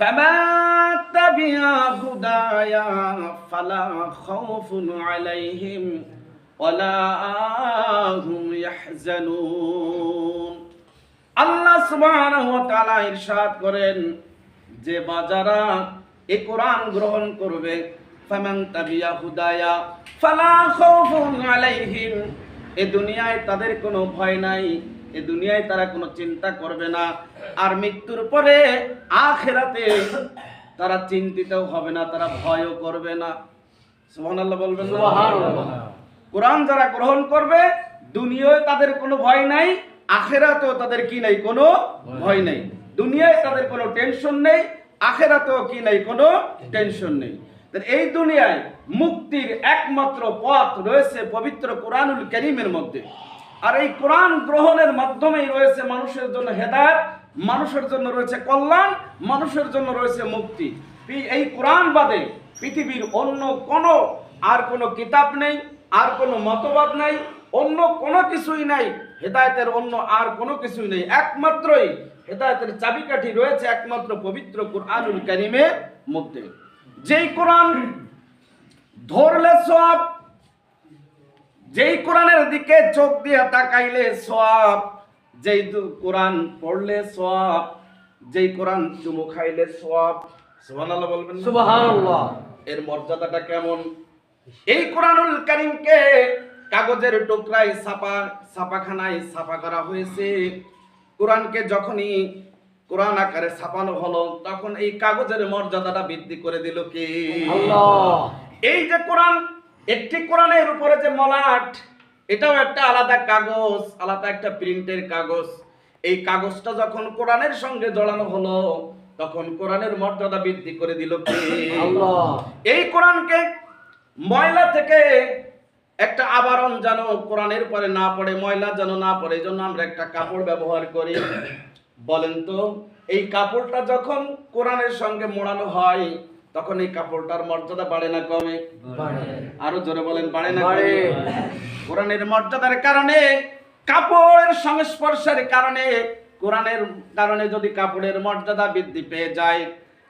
فمن تبع هدايا فلا خوف عليهم ولا هم يحزنون আল্লাহ সুবহানাহু ওয়া তাআলা ইরশাদ করেন যে বাজারা এ কোরআন গ্রহণ করবে ফামান তাবিয়া হুদায়া ফালা খাউফুন আলাইহিম এ দুনিয়ায় তাদের কোনো ভয় নাই এ দুনিয়ায় তারা কোনো চিন্তা করবে না। আর মৃত্যুর পরে আখেরাতে তারা চিন্তিতও হবে না, তারা ভয়ও করবে না। সুবহানাল্লাহ বলবেন না? কোরআন যারা গ্রহণ করবে, দুনিয়ায় তাদের কোনো ভয় নাই, আখেরাতেও তাদের কি নাই, কোনো ভয় নাই। দুনিয়ায় তাদের কোনো টেনশন নেই, আখেরাতেও কি নাই, কোনো টেনশন নেই। এই দুনিয়ায় মুক্তির একমাত্র পথ রয়েছে পবিত্র কোরআনুল করিমের মধ্যে। আর এই কোরআন গ্রহণের মাধ্যমেই রয়েছে মানুষের জন্য হেদায়ত, মানুষের জন্য রয়েছে কল্যাণ, মানুষের জন্য রয়েছে মুক্তি। এই কোরআন বাদে পৃথিবীর অন্য কোনো আর কোনো কিতাব নেই, আর কোনো মতবাদ নাই, অন্য কোনো কিছুই নাই, হেদায়েতের অন্য আর কোনো কিছুই নেই। একমাত্রই হেদায়েতের চাবিকাঠি রয়েছে একমাত্র পবিত্র কোরআনুল কারিমের মধ্যে। যেই কোরআন ধরলে সব যেই কোরআনের দিকে চোখ দিয়ে তাকাইলে সব যেই কোরআন পড়লে সব যেই কোরআন চুমু খাইলে সব সুবহানাল্লাহ বলবেন? সুবহানাল্লাহ। এর মর্যাদাটা কেমন? এই কোরআনুল কারিমকে কাগজের টুকরায় ছাপা ছাপাখানায় ছাপা করা হয়েছে। কোরআনকে যখনই কোরআন আকারে ছাপানো হলো তখন এই কাগজের মর্যাদাটা বৃদ্ধি করে দিল কি? আল্লাহ। এই যে কোরআন একটি কোরআনের উপরে যে মলাট এটাও একটা আলাদা কাগজ আলাদা একটা প্রিন্টের কাগজ। এই কাগজটা যখন কোরআনের সঙ্গে জড়ানো হলো তখন কোরআনের মর্যাদা বৃদ্ধি করে দিল এই কোরআনকে ময়লা থেকে একটা আবরণ যেন কোরআনের পরে না পড়ে ময়লা যেন না পড়ে এই জন্য আমরা একটা কাপড় ব্যবহার করি। বলেন তো এই কাপড়টা যখন কোরআনের সঙ্গে মোড়ানো হয় তখন এই কাপড়টার মর্যাদা বাড়ে না কমে? আরও জোরে বলেন বাড়ে না। কমে? কোরআনের মর্যাদার কারণে কাপড়ের সংস্পর্শের কারণে কোরআনের কারণে যদি কাপড়ের মর্যাদা বৃদ্ধি পেয়ে যায়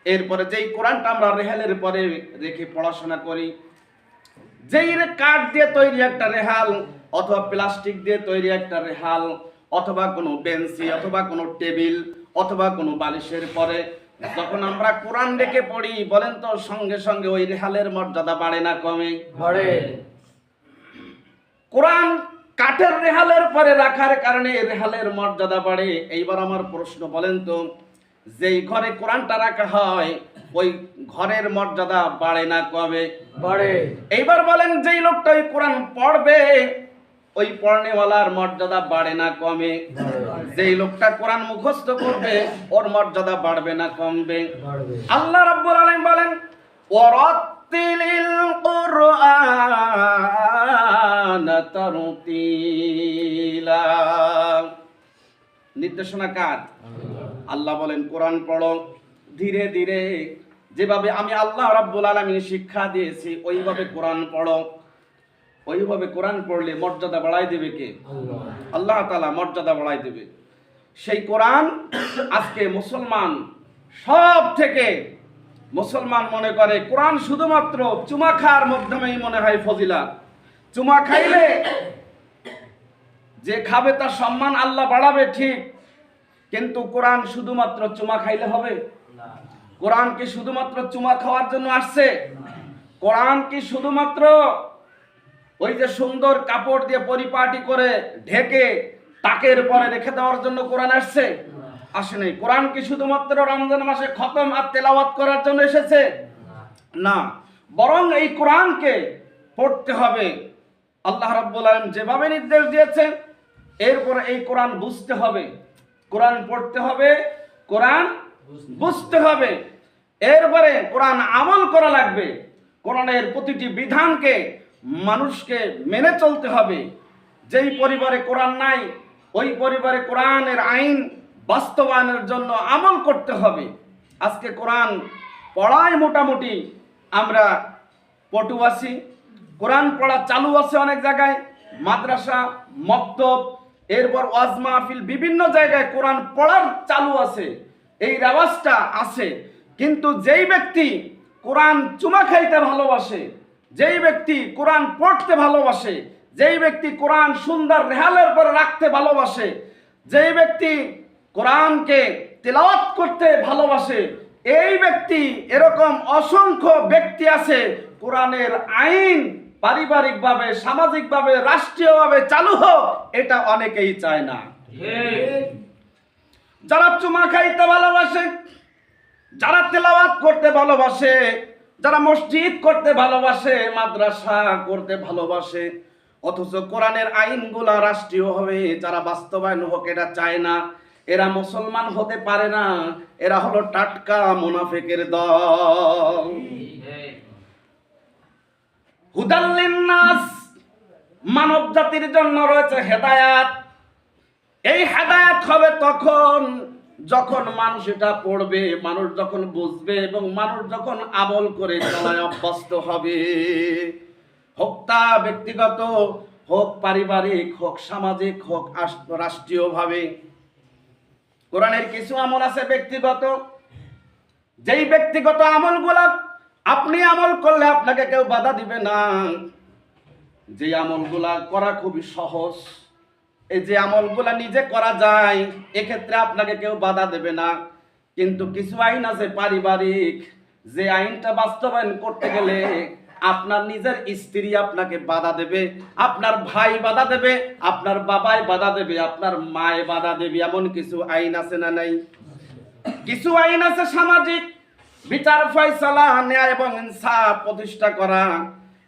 এরপরে যেই কোরআনটা আমরা রেহালের পরে রেখে পড়াশোনা করি যেই রে কাঠ দিয়ে তৈরি একটা রেহাল অথবা প্লাস্টিক দিয়ে তৈরি একটা রেহাল অথবা কোনো বেঞ্চি অথবা কোনো টেবিল অথবা কোনো বালিশের পরে যখন আমরা কোরআন ডেকে পড়ি বলেন তো সঙ্গে সঙ্গে ওই রেহালের মর্যাদা বাড়ে না কমে? ঘরে কোরআন কাঠের রেহালের পরে রাখার কারণে রেহালের মর্যাদা বাড়ে। এইবার আমার প্রশ্ন বলেন তো যেই ঘরে কোরআনটা রাখা হয় ওই ঘরের মর্যাদা বাড়ে না কবে ঘরে এইবার বলেন যেই লোকটা ওই কোরআন পড়বে ওই পড়নেওয়ালার মর্যাদা বাড়ে না কমে? যেই লোকটা কোরআন মুখস্থ করবে ওর মর্যাদা বাড়বে না কমবে। আল্লাহ রাব্বুল আলামিন বলেন ওয়ারাত্তিলিল কুরআন তারতিলা। নির্দেশনা কার? আল্লাহ। বলেন কোরআন পড়ো। ধীরে ধীরে যেভাবে আমি আল্লাহ রাব্বুল আলামিন শিক্ষা দিয়েছি ওইভাবে কোরআন পড়ো। ওইভাবে কোরআন পড়লে মর্যাদা বাড়াই দেবে কে? আল্লাহ। আল্লাহ তালা মর্যাদা বাড়াই দেবে। সেই কোরআন আজকে মুসলমান সব থেকে মুসলমান মনে করে। কোরআন শুধুমাত্র চুমা খাওয়ার মাধ্যমেই মনে হয় ফজিলা চুমা খাইলে যে খাবে তার সম্মান আল্লাহ বাড়াবে ঠিক, কিন্তু কোরআন শুধুমাত্র চুমা খাইলে হবে? কোরআন কি শুধুমাত্র চুমা খাওয়ার জন্য আসছে? কোরআন কি শুধুমাত্র ওই যে সুন্দর কাপড় দিয়ে পরিপাটি করে ঢেকে তাকের পরে রেখে দেওয়ার জন্য কোরআন আসছে? আসে নাই। কোরআন কি শুধুমাত্র রমজান মাসে খতম আর তেলাওয়াত করার জন্য এসেছে? না। বরং এই কোরআনকে পড়তে হবে। আল্লাহ রাব্বুল আলামিন যেভাবে নির্দেশ দিয়েছেন এরপরে এই কোরআন বুঝতে হবে। কোরআন পড়তে হবে, কোরআন বুঝতে হবে। এরপরে কোরআন আমল করা লাগবে। কোরআনের প্রতিটি বিধানকে মানুষকে মেনে চলতে হবে। যেই পরিবারে কোরআন নাই ওই পরিবারে কোরআনের আইন বাস্তবায়নের জন্য আমল করতে হবে। আজকে কোরআন পড়ায় মোটামুটি আমরা পটু আছি, কোরআন পড়া চালু আছে অনেক জায়গায়, মাদ্রাসা, মক্তব, এরপর ওয়াজ মাহফিল বিভিন্ন জায়গায় কোরআন পড়ার চালু আছে, এই রেওয়াজটা আছে। কিন্তু যেই ব্যক্তি কোরআন চুমা খাইতে ভালোবাসে, যেই ব্যক্তি কোরআন পড়তে ভালোবাসে যেই ব্যক্তি কোরআন সুন্দর রেহালের পরে রাখতে ভালোবাসে, যেই ব্যক্তি কোরআনকে তেলাওয়াত করতে ভালোবাসে, এই ব্যক্তি এরকম অসংখ্য ব্যক্তি আছে, কোরআনের আইন পারিবারিকভাবে, সামাজিকভাবে, রাষ্ট্রীয়ভাবে চালু হোক, এটা অনেকেই চায় না। যারা চুমা খাইতে ভালোবাসে, যারা তেলাওয়াত করতে ভালোবাসে, যারা মসজিদ করতে ভালোবাসে, মাদ্রাসা করতে ভালোবাসে অথচ কোরআনের আইনগুলা রাষ্ট্রীয় হবে, যারা বাস্তবায়ন হোক এটা চায় না। এরা মুসলমান হতে পারে না, এরা হলো টাটকা মুনাফেকের দল। মানব জাতির জন্য রয়েছে হেদায়াত। এই হেদায়াত হবে তখন যখন মানুষ এটা পড়বে, মানুষ যখন বুঝবে এবং মানুষ যখন আমল করে চলায় অভ্যস্ত হবে। হোক ব্যক্তিগত হোক, পারিবারিক হোক, সামাজিক হোক রাষ্ট্রীয়ভাবে। কোরআনের কিছু আমল আছে ব্যক্তিগত। যেই ব্যক্তিগত আমলগুলা আপনি আমল করলে আপনাকে কেউ বাধা দিবে না। যে আমলগুলা করা খুবই সহজ, এই যে আমলগুলা নিজে করা যায়, এক্ষেত্রে আপনাকে কেউ বাধা দেবে না। কিন্তু কিছু আইন আছে পারিবারিক, যে আইনটা বাস্তবায়ন করতে গেলে আপনার নিজের স্ত্রী আপনাকে বাধা দেবে আপনার ভাই বাধা দেবে আপনার বাবাই বাধা দেবে আপনার মায় বাধা দেবে এমন কিছু আইন আছে না নাই? কিছু আইন আছে সামাজিক। বিচার ফয়সালা ন্যায় এবং ইনসাফ প্রতিষ্ঠা করা।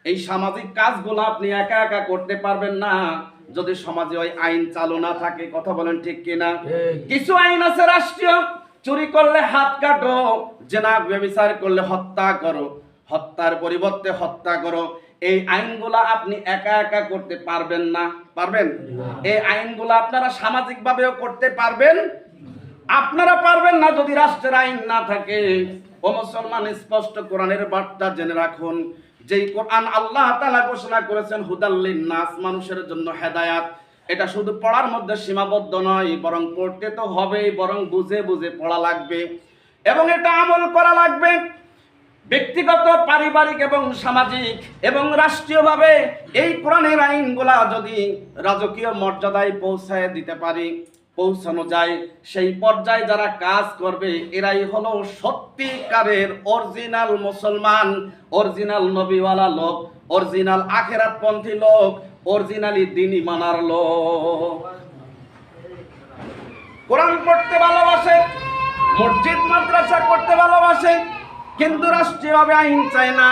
এই সামাজিক কাজগুলো আপনি একা একা করতে পারবেন না। যদি সমাজে ওই আইন চালু না থাকে কথা বলেন ঠিক কিনা? কিছু আইন আছে রাষ্ট্রীয়। চুরি করলে হাত কাটো জেনা ব্যবচার করলে হত্যা করো। হত্যার পরিবর্তে হত্যা করো। এই আইনগুলা আপনি একা একা করতে পারবেন না। পারবেন? এই আইনগুলা আপনারা সামাজিকভাবেও করতে পারবেন। আপনারা পারবেন না যদি রাষ্ট্রের আইন না থাকে। ও মুসলমান স্পষ্ট কোরআনের বার্তা জেনে রাখুন। যেই কোরআন আল্লাহ তাআলা ঘোষণা করেছেন হুদাল্লিন নাস মানুষের জন্য হেদায়াত। এটা শুধু পড়ার মধ্যে সীমাবদ্ধ নয় বরং পড়তে তো হবেই বরং বুঝে বুঝে পড়া লাগবে। এবং এটা আমল করা লাগবে। ব্যক্তিগত, পারিবারিক এবং সামাজিক এবং রাষ্ট্রীয়ভাবে এই কোরআনের আইনগুলা যদি রাজকীয় মর্যাদায় পৌঁছায় দিতে পারি, পৌঁছানো যায়। সেই পর্যায়ে যারা কাজ করবে, এরাই হলো সত্যিকারের অরিজিনাল মুসলমান, অরিজিনাল নবীওয়ালা লোক, অরিজিনাল আখেরাতপন্থী লোক, অরিজিনালি দিনই মানার লোক। কোরআন পড়তে ভালোবাসে, মসজিদ, মাদ্রাসা করতে ভালোবাসে কিন্তু রাষ্ট্রীয়ভাবে আইন চায় না।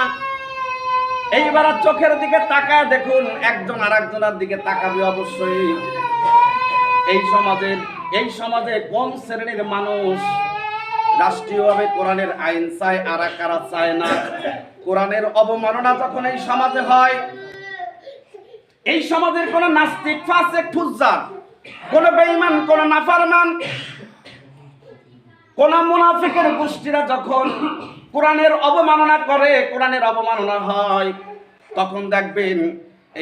এইবার চোখের দিকে তাকায় দেখুন, একজন আর একজনের দিকে তাকাবে অবশ্যই। এই সমাজের এই সমাজে কোন শ্রেণির মানুষ রাষ্ট্রীয়ভাবে কোরআনের আইন চায়, আর কারা চায় না। কোরআনের অবমাননা যখন এই সমাজে হয়, এই সমাজের কোন নাস্তিক, ফাসেক, ফুজ্জার, কোন বেঈমান, কোন নাফারমান, কোন মুনাফিকের গোষ্ঠীরা যখন কোরআনের অবমাননা করে, কোরআনের অবমাননা হয়। তখন দেখবেন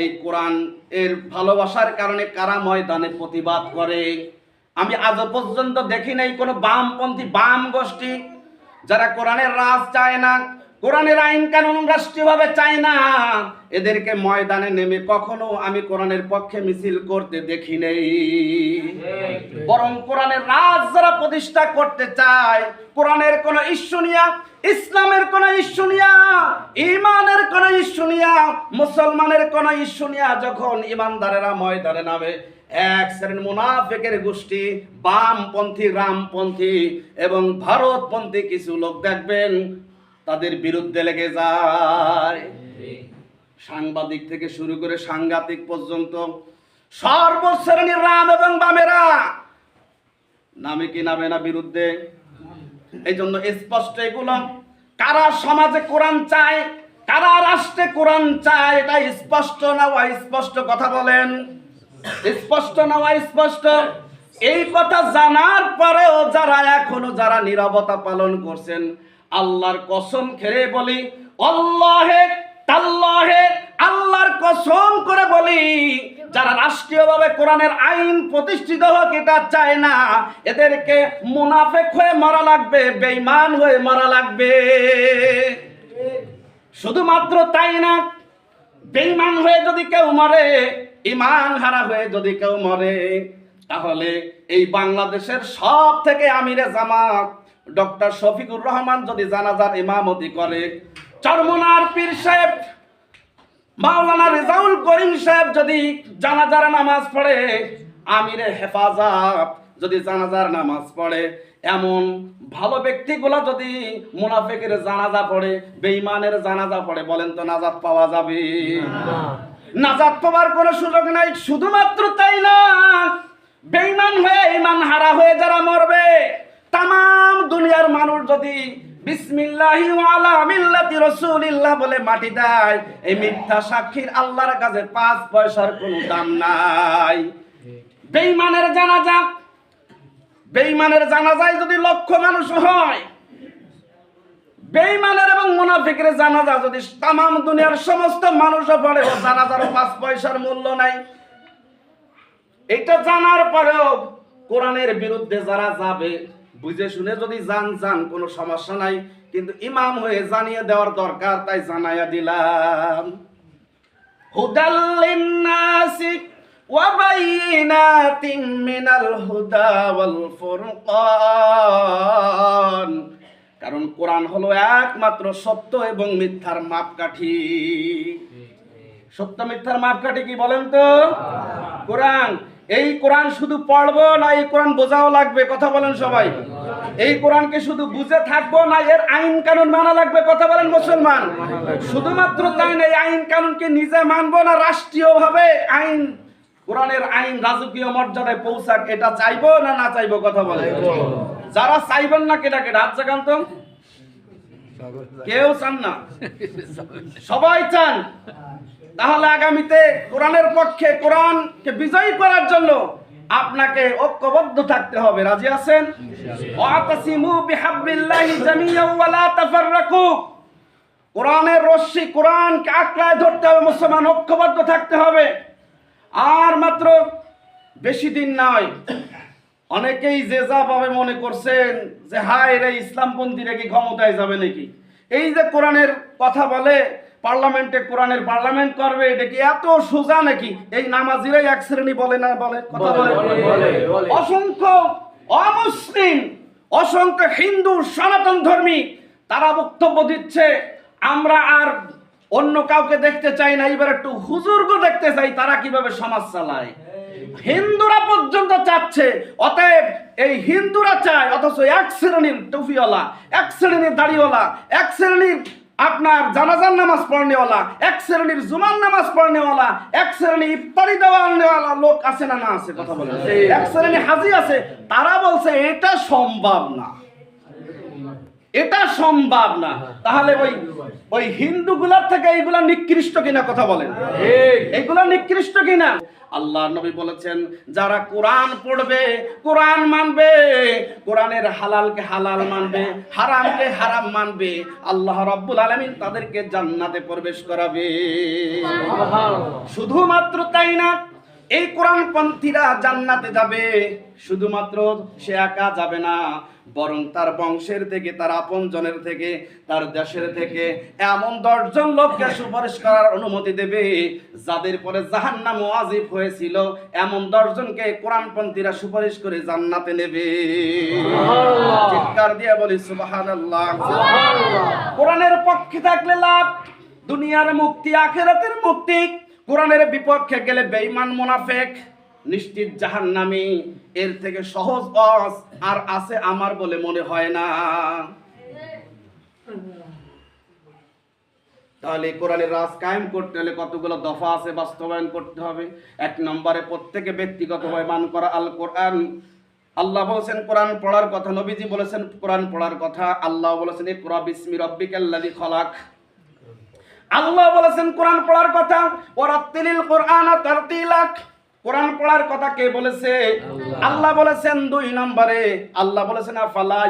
এই কোরআন এর ভালোবাসার কারণে কারা ময়দানে প্রতিবাদ করে? আমি আজ পর্যন্ত দেখি নাই কোনো বামপন্থী, বাম গোষ্ঠী যারা কোরআনের রাজ চায় না। কোরআনের আইন কানুন রাষ্ট্রীয়ভাবে চায় না। এদেরকে ময়দানে নেমে কখনো আমি কোরআনের পক্ষে মিছিল করতে দেখি নেই। বরং কোরআনের রাজ যারা প্রতিষ্ঠা করতে চায়, কোরআনের কোন ইস্যু নিয়া, ইসলামের কোন ইস্যু নিয়া ইমানের কোন ইস্যু নিয়া, মুসলমানের কোন ইস্যু নিয়া যখন ইমানদারেরা ময়দানে নামে, এক শ্রেণির মুনাফেকের গোষ্ঠী, বামপন্থী, রামপন্থী এবং ভারতপন্থী কিছু লোক দেখবেন তাদের বিরুদ্ধে লেগে যায়। সাংবাদিক থেকে শুরু করে সাংঘাতিক পর্যন্ত সর্বশ্রেণীর রাম এবং বামেরা নামে কি নামে না বিরুদ্ধে? এই জন্য স্পষ্ট এগুলো। কারা সমাজে কোরআন চায় কারা রাষ্ট্রে কোরআন চায় এটা স্পষ্ট না স্পষ্ট কথা বলেন? স্পষ্ট না স্পষ্ট এই কথা জানার পরেও যারা এখনও যারা নীরবতা পালন করছেন আল্লাহর কসম খেলে বলি, আল্লাহে, তাল্লাহে, আল্লাহর কসম করে বলি, যারা রাষ্ট্রীয়ভাবে কোরআনের আইন প্রতিষ্ঠিত হোক, এটা চায় না। এদেরকে মুনাফেক হয়ে মারা লাগবে, বেঈমান হয়ে মারা লাগবে। শুধুমাত্র তাই না, বেঈমান হয়ে যদি কেউ মরে ইমান হারা হয়ে যদি কেউ মরে, তাহলে এই বাংলাদেশের সব থেকে আমিরে জামাত ডক্টর শফিকুর রহমান যদি জানাজার ইমামতি করে চরমনার পীর সাহেব মাওলানা রেজাউল করিম সাহেব যদি জানাজার নামাজ পড়ে আমিরে হেফাজত যদি জানাজার নামাজ পড়ে এমন ভালো ব্যক্তিগুলো যদি মুনাফেকের জানাজা পড়ে বেঈমানের জানাজা পড়ে বলেন তো নাজাত পাওয়া যাবে? নাজাত পাওয়ার কোনো সুযোগ নাই শুধুমাত্র তাই না বেঈমান হয়ে ইমান হারা হয়ে যারা মরবে তাম দুনিয়ার মানুষ যদি বিসমিল্লাহি ওয়ালা বলে মাটি দেয়, এই মিথ্যা সাক্ষীর আল্লাহর কাছে পাঁচ পয়সার কোনো দাম নাই। বেঈমানের জানাজা, বেঈমানের জানাজায় যদি লক্ষ মানুষ হয়, বেঈমানের এবং মুনাফিকের জানাজা যদি তাম দুনিয়ার সমস্ত মানুষও পড়ে, ও জানাজার পাঁচ পয়সার মূল্য নাই। এটা জানার পরেও কোরআনের বিরুদ্ধে যারা যাবে বুঝে শুনে যদি জান জান কোনো সমস্যা নাই। কিন্তু ইমাম হয়ে জানিয়ে দেওয়ার দরকার তাই জানাইয়া দিলাম। হুদাল্লিন নাসি ওয়া বাইনাতিন মিনাল হুদা ওয়াল ফুরকান। কারণ কোরআন হলো একমাত্র সত্য এবং মিথ্যার মাপকাঠি। সত্য মিথ্যার মাপকাঠি কি বলেন তো? কোরআন। এই কোরআন শুধু পড়ব না, এই কোরআন বোঝাও লাগবে, কথা বলেন সবাই। এই কোরআনকে শুধু বুঝে থাকব না, এর আইন কানুন মানা লাগবে, কথা বলেন মুসলমান। শুধুমাত্র তাই না, এই আইন কানুনকে নিজে মানবো না, রাষ্ট্রীয়ভাবে আইন, কোরআনের আইন রাজকীয় মর্যাদায় পৌঁছাক, এটা চাইব না না চাইব, কথা বলেন। যারা চাইবেন না, কেটা কেটা? হাত কেউ চান না। সবাই চান। তাহলে আগামীতে কোরআনের পক্ষে কোরআনকে বিজয়ী করার জন্য আপনাকে ঐক্যবদ্ধ থাকতে হবে। রাজি আছেন? ওয়াতাসিমু বিহাবলিল্লাহি জামিয়াও ওয়া লা তাফাররাকু। কোরআনের রশ্মি কোরআনকে আঁকড়ায় ধরতে হবে মুসলমান ঐক্যবদ্ধ থাকতে হবে। আর মাত্র বেশি দিন নয় অনেকেই যে যা ভাবে মনে করছেন যে হায় রে ইসলামপন্থীরা কি ক্ষমতায় যাবে নাকি? এই যে কোরআনের কথা বলে পার্লামেন্টে কোরআনের পার্লামেন্ট করবে এটা কি এত সোজা নাকি? এই নামাজিরাই এক শ্রেণি বলে না বলে? কথা বলে। অসংখ্য অমুসলিম অসংখ্য হিন্দু সনাতন ধর্মী তারা বক্তব্য দিচ্ছে আমরা আর অন্য কাউকে দেখতে চাই না এবার একটু হুজুরকে দেখতে চাই তারা কীভাবে সমাজ চালায়? হিন্দুরা পর্যন্ত চাচ্ছে অতএব এই হিন্দুরা চায় অথচ এক শ্রেণির টুফিওয়ালা এক শ্রেণির দাড়িওয়ালা এক শ্রেণির আপনার জানাজার নামাজ পড়নেওয়ালা এক শ্রেণির জুমার নামাজ পড়নেওয়ালা এক শ্রেণি ইফতারি দেওয়ানেওয়ালা লোক আছে না না আছে কথা বলে এক শ্রেণি হাজি আছে তারা বলছে এটা সম্ভব না। এটা সম্ভব না। তাহলে ওই ওই হিন্দুগুলার থেকে এইগুলা নিকৃষ্ট কিনা কথা বলেন। এগুলা নিকৃষ্ট কিনা? আল্লাহ নবী বলেছেন যারা কোরআন পড়বে কোরআন মানবে কোরআনের হালালকে হালাল মানবে হারামকে হারাম মানবে আল্লাহ রাব্বুল আলামিন তাদেরকে জান্নাতে প্রবেশ করাবে। শুধুমাত্র তাই না এই কোরআন পন্থীরা জান্নাতে যাবে শুধুমাত্র সে একা যাবে না। বরং তার বংশের থেকে তার আপনজনের থেকে তার দেশের থেকে এমন দশজন লোককে সুপারিশ করার অনুমতি দেবে যাদের পরে জাহান্নাম ওয়াজিব হয়েছিল। এমন দশজনকে কোরআনপন্থীরা সুপারিশ করে জান্নাতে নেবে। চিৎকার দিয়ে বলি সুবহানাল্লাহ। কোরআনের পক্ষে থাকলে লাভ দুনিয়ার মুক্তি আখেরাতের মুক্তি। কোরআনের বিপক্ষে গেলে বেঈমান মুনাফেক। নিশ্চিত জাহান্নামী, এর থেকে সহজ অস আর আছে আমার বলে মনে হয় না। তাহলে কোরআনের রাজ কায়েম করতে হলে কতগুলো দফা আছে বাস্তবায়ন করতে হবে? এক নম্বরে প্রত্যেকে ব্যক্তিগতভাবে মান করা আল কোরআন আল্লাহ বলেছেন, কোরআন পড়ার কথা, নবীজি বলেছেন, কোরআন পড়ার কথা। আল্লাহ বলেছেন এই ইকরা বিসমি রাব্বিকাল্লাযী খলাক। আল্লাহ বলেছেন, কোরআন পড়ার কথা। ওরাত্তিলিল কোরআন তারতিলাক। কোরআন পড়ার কথা কে বলেছে? আল্লাহ। বলেছেন দুই নম্বরে। আল্লাহ বলেছেন আফালা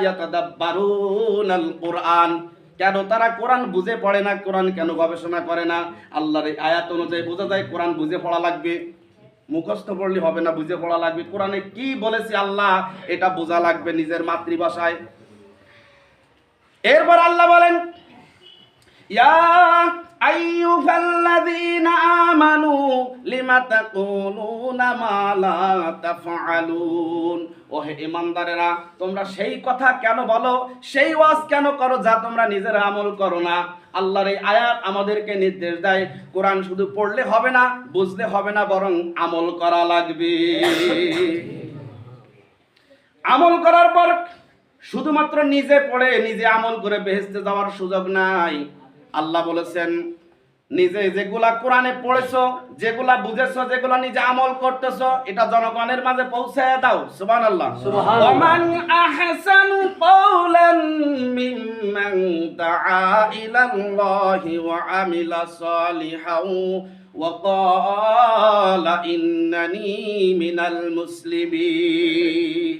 কোরআন। কেন তারা কোরআন বুঝে পড়ে না কোরআন কেন গবেষণা করে না? আল্লাহর এই আয়াত অনুযায়ী বোঝা যায় কোরআন বুঝে পড়া লাগবে। মুখস্থ পড়লে হবে না বুঝে পড়া লাগবে। কোরআনে কি বলেছে আল্লাহ এটা বোঝা লাগবে নিজের মাতৃভাষায়। এরপর আল্লাহ বলেন ইয়া আইয়ুহাল্লাযীনা আমানু লিমা তাকুলুনা মা লা তাফআলুন। ও হে ইমানদারেরা তোমরা সেই কথা কেন বলো? সেই ওয়াজ কেন করো যা তোমরা আমল করো না? আল্লাহর এই আয়াত আমাদেরকে নির্দেশ দেয়, কোরআন শুধু পড়লে হবে না, বুঝলে হবে না, বরং আমল করা লাগবে। আমল করার পর শুধুমাত্র নিজে পড়ে, নিজে আমল করে বেহেস্তে যাওয়ার সুযোগ নাই। আল্লাহ বলেছেন নিজে যেগুলা কোরআনে পড়েছো যেগুলা বুঝেছ যেগুলা নিজে আমল করতেছো এটা জনগণের মাঝে পৌঁছায় দাও। সুবান আল্লাহ ওমান আহসানু কাওলান মিম্মান দাআ ইলাল্লাহি ওয়া আমিলা সালিহান ইন্নানি মিনাল মুসলিমিন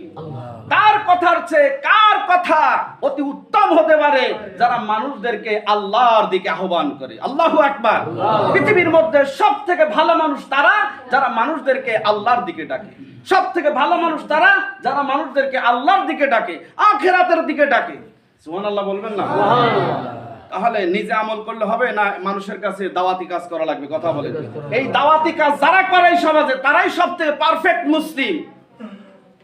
তার কথার চেয়ে কার কথা অতি উত্তম হতে পারে যারা মানুষদেরকে আল্লাহর দিকে আহ্বান করে? আল্লাহু আকবার। পৃথিবীর মধ্যে সব থেকে ভালো মানুষ তারা? যারা মানুষদেরকে আল্লাহর দিকে ডাকে। সব থেকে ভালো মানুষ তারা? যারা মানুষদেরকে আল্লাহর দিকে ডাকে আখেরাতের দিকে ডাকে। সুবহানাল্লাহ বলবেন না? তাহলে নিজে আমল করলে হবে না মানুষের কাছে দাওয়াতি কাজ করা লাগবে? কথা বলে এই দাওয়াতি কাজ যারা করে এই সমাজে তারাই সব থেকে পারফেক্ট মুসলিম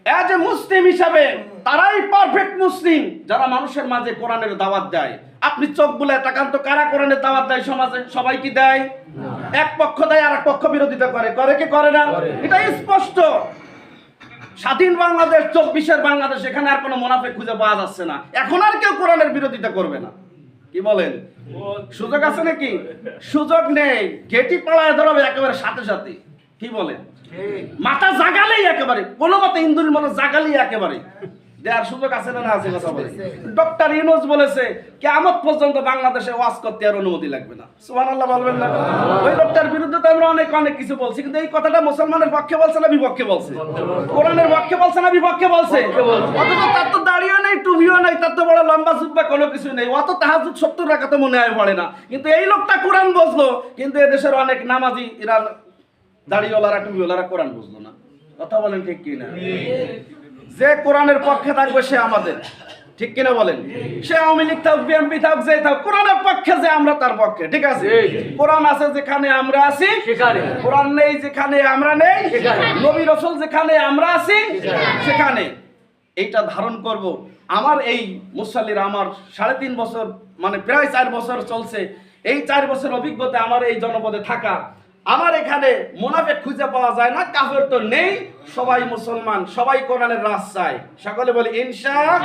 এ মুসলিম হিসাবে তারাই পারফেক্ট মুসলিম। যারা মানুষের মাঝে কোরআনের দাওয়াত দেয়। আপনি চোখ বুলে তাকান তো কারা কোরআনের দাওয়াত দেয় সমাজে? সবাই কি দেয়? এক পক্ষ দেয় আর এক পক্ষ বিরোধিতা করে। করে কি করে না। এটা স্পষ্ট। স্বাধীন বাংলাদেশ চব্বিশের বাংলাদেশ এখানে আর কোনো মুনাফে খুঁজে পাওয়া যাচ্ছে না। এখন আর কেউ কোরআনের বিরোধিতা করবে না। কি বলেন? সুযোগ আছে নাকি? সুযোগ নেই। গেটি পাড়ায় ধরবে একেবারে সাথে সাথে। কি বলেন? মাথা জাগালেই একেবারে। কোনো মতে ইন্দুরের মতো জাগালেই একেবারে। দেওয়ার সুযোগ আছে না আছে কথা বলে ডক্টর বলেছে পর্যন্ত বাংলাদেশে ওয়াজ করতে আর অনুমতি লাগবে না। সুবহানাল্লাহ বলবেন না। ওই লোকটার বিরুদ্ধে তো আমরা অনেক অনেক কিছু বলছি, কিন্তু এই কথাটা মুসলমানের পক্ষে বলছে না বিপক্ষে বলছে? কোরআনের পক্ষে বলছে না বিপক্ষে বলছে? অথচ তার দাড়িও নেই তার তো বড় লম্বা জুব্বা কোনো কিছু নেই। অত তাহাজুদ সত্তর রাখা তো মনে হয় পড়ে না। কিন্তু এই লোকটা কোরআন বুঝলো কিন্তু এদেশের অনেক নামাজি এরা দাড়িওয়ালারা টুপিওয়ালারা কোরআন বুঝলো না। কথা বলেন ঠিক কি না যে কোরআনের পক্ষে থাকবে সে আমাদের। ঠিক কিনা বলেন? সে আওয়ামী লীগ থাক বিএনপি থাক যে থাক কোরআনের পক্ষে যে আমরা তার পক্ষে। ঠিক আছে। কোরআন আছে যেখানে আমরা আছি সেখানে। কোরআন নেই যেখানে আমরা নেই। নবী রসুল যেখানে আমরা আছি সেখানে। এইটা ধারণ করব। আমার এই মুসাল্লির আমার সাড়ে তিন বছর মানে প্রায় চার বছর চলছে। এই চার বছর অভিজ্ঞতা আমার এই জনপদে থাকা। আমার এখানে মোনাফেক খুঁজে পাওয়া যায় না কাফের তো নেই। সবাই মুসলমান সবাই কোরআনের রাস চায়। সকলে বলে ইনশা আর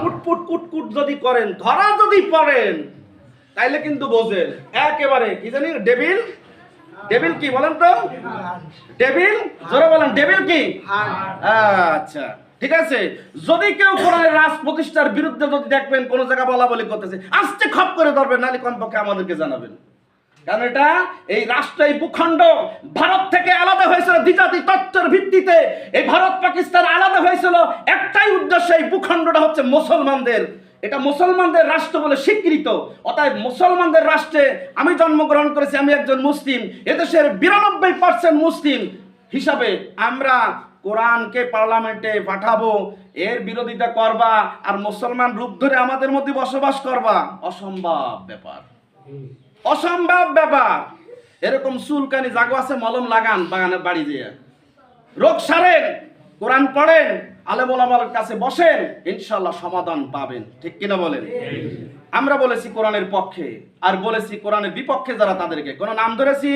পুট পুট কুট কুট যদি করেন ধরা যদি পড়েন তাইলে কিন্তু বোঝেন। একেবারে কি জানি ডেবিল? ডেবিল কি বলেন তো? ডেবিল? জোরে বলেন ডেবিল কি? আচ্ছা। ঠিক আছে? যদি কেউ কোরআনের রাজ প্রতিষ্ঠার বিরুদ্ধে যদি দেখবেন কোন জায়গা বলা বলি করতেছে, আস্তে খপ করে ধরবেন, নাহলে কমপক্ষে আমাদেরকে জানাবেন। কারণ এটা এই রাষ্ট্র, এই ভূখণ্ড ভারত থেকে আলাদা হয়েছিল, দ্বিজাতি তত্ত্বের ভিত্তিতে। এই ভারত, পাকিস্তান আলাদা হয়েছিল। একটাই উদ্দেশ্য এই ভূখণ্ডটা হচ্ছে মুসলমানদের। এটা মুসলমানদের রাষ্ট্র বলে স্বীকৃত। অতএব মুসলমানদের রাষ্ট্রে আমি জন্মগ্রহণ করেছি, আমি একজন মুসলিম। এদেশের বিরানব্বই পার্সেন্ট মুসলিম। হিসাবে আমরা কোরআনকে পার্লামেন্টে পাঠাবো, এর বিরোধিতা করবা আর মুসলমান রূপ ধরে আমাদের মধ্যে বসবাস করবা। অসম্ভব ব্যাপার। অসম্ভব ব্যাপার। এরকম চুলকানি, জাগো আছে, মলম লাগান বাগানের বাড়ি দিয়ে। রোগ সারেন, কোরআন পড়েন আলেম ওলামার কাছে বসেন ইনশাল্লাহ সমাধান পাবেন। ঠিক কিনা বলেন? আমরা বলেছি কোরআনের পক্ষে, আর বলেছি কোরআনের বিপক্ষে যারা তাদেরকে। কোন নাম ধরেছি?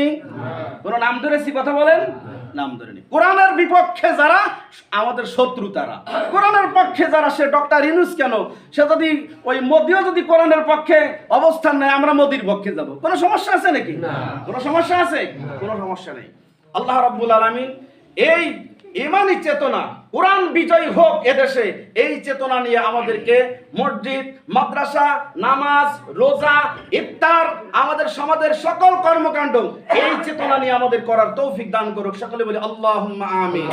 কোন নাম ধরেছি? কথা বলেন? নাম ধরে ধরেনি কোরআনের বিপক্ষে যারা আমাদের শত্রু তারা। কোরআনের পক্ষে যারা সে ডক্টর ইনুস কেন? সে যদি ওই মোদিও যদি কোরআনের পক্ষে অবস্থান নেয় আমরা মোদির পক্ষে যাব। কোনো সমস্যা আছে নাকি? কোনো সমস্যা আছে? কোনো সমস্যা নেই। আল্লাহ রব্বুল আলমিন এই ইমানি চেতনা, কোরআন বিজয় হোক এদেশে, এই চেতনা নিয়ে আমাদেরকে মসজিদ, মাদ্রাসা, নামাজ, রোজা, ইফতার, আমাদের সমাজের সকল কর্মকাণ্ড, এই চেতনা নিয়ে আমাদের করার তৌফিক দান করুক। সকলে বলি আল্লাহ আমিন।